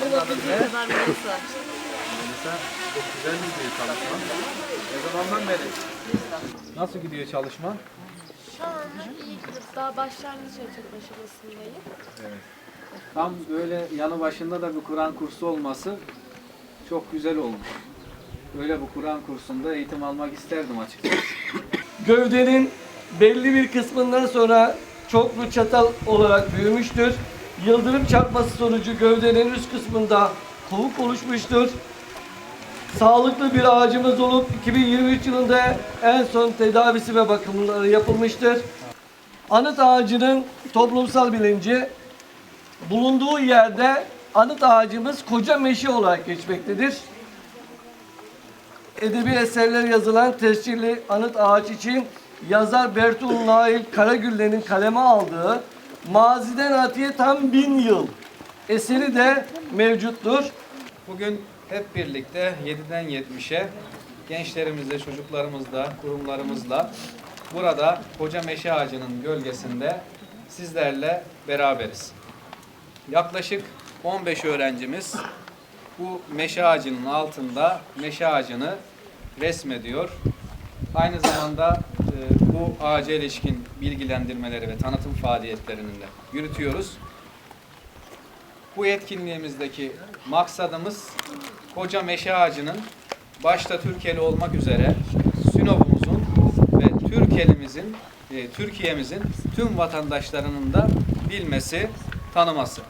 Bulabildiği kadar Melisa. Melisa çok güzel gidiyor çalışma. Ne zamandan beri? Nasıl gidiyor çalışma? Şu anda iyi gidiyor. Daha başlangıç aşamasındayım. Tam böyle yanı başında da bir Kur'an kursu olması çok güzel olmuş. Böyle bu Kur'an kursunda eğitim almak isterdim açıkçası. Gövdenin belli bir kısmından sonra çoklu çatal olarak büyümüştür. Yıldırım çarpması sonucu gövdenin üst kısmında kovuk oluşmuştur. Sağlıklı bir ağacımız olup 2023 yılında en son tedavisi ve bakımları yapılmıştır. Anıt ağacının toplumsal bilinci bulunduğu yerde anıt ağacımız koca meşe olarak geçmektedir edebi eserler yazılan tescilli anıt ağaç için yazar Bertul Nail Karagüller'in kaleme aldığı Maziden Atiye tam bin yıl eseri de mevcuttur. Bugün hep birlikte 7'den 70'e gençlerimizle, çocuklarımızla, kurumlarımızla burada Koca Meşe Ağacı'nın gölgesinde sizlerle beraberiz. Yaklaşık 15 öğrencimiz bu meşe ağacının altında meşe ağacını resmediyor. Aynı zamanda e, bu ağaca ilişkin bilgilendirmeleri ve tanıtım faaliyetlerini de yürütüyoruz. Bu etkinliğimizdeki maksadımız koca meşe ağacının başta Türkiye'li olmak üzere Sinop'umuzun ve Türkiye'mizin, e, Türkiye'mizin tüm vatandaşlarının da bilmesi, tanıması.